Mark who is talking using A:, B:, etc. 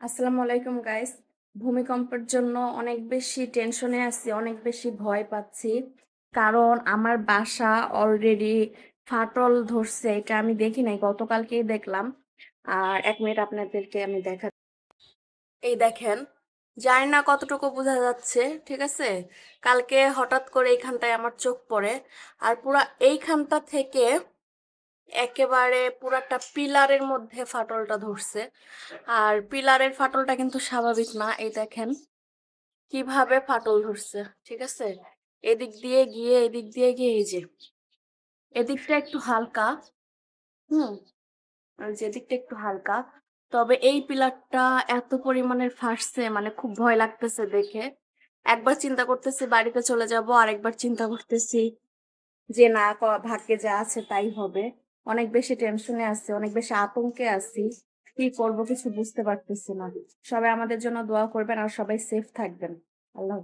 A: আসসালামু আলাইকুম গাইস ভূমিকম্পের জন্য অনেক বেশি টেনশনে আছি, অনেক বেশি ভয় পাচ্ছি। কারণ আমার বাসা অলরেডি ফাটল ধরছে, এটা আমি দেখি নাই, গতকালকেই দেখলাম। আর এক মিনিট আপনাদেরকে আমি দেখা এই দেখেন, জানি না কতটুকু বোঝা যাচ্ছে, ঠিক আছে? কালকে হঠাৎ করে এইখানটায় আমার চোখ পড়ে, আর পুরা এইখানটা থেকে একেবারে পুরাটা পিলারের মধ্যে ফাটলটা ধরছে। আর পিলারের ফাটলটা কিন্তু স্বাভাবিক না, এই দেখেন কীভাবে ফাটল ধরছে, ঠিক আছে? এদিক দিয়ে গিয়ে, এদিক দিয়ে গিয়ে এই যে, এদিকটা একটু হালকা, হুম যেদিকটা একটু হালকা। তবে এই পিলারটা এত পরিমাণের ফাটছে মানে খুব ভয় লাগতেছে দেখে। একবার চিন্তা করতেছি বাড়িতে চলে যাব আর একবার চিন্তা করতেছি যে না ভাগ্যে যা আছে তাই হবে। অনেক বেশি টেনশনে আছি, অনেক বেশি আতঙ্কে আছি কি করব কিছু বুঝতে পারতেছি না সবাই আমাদের জন্য দোয়া করবেন আর সবাই সেফ থাকবেন আল্লাহ।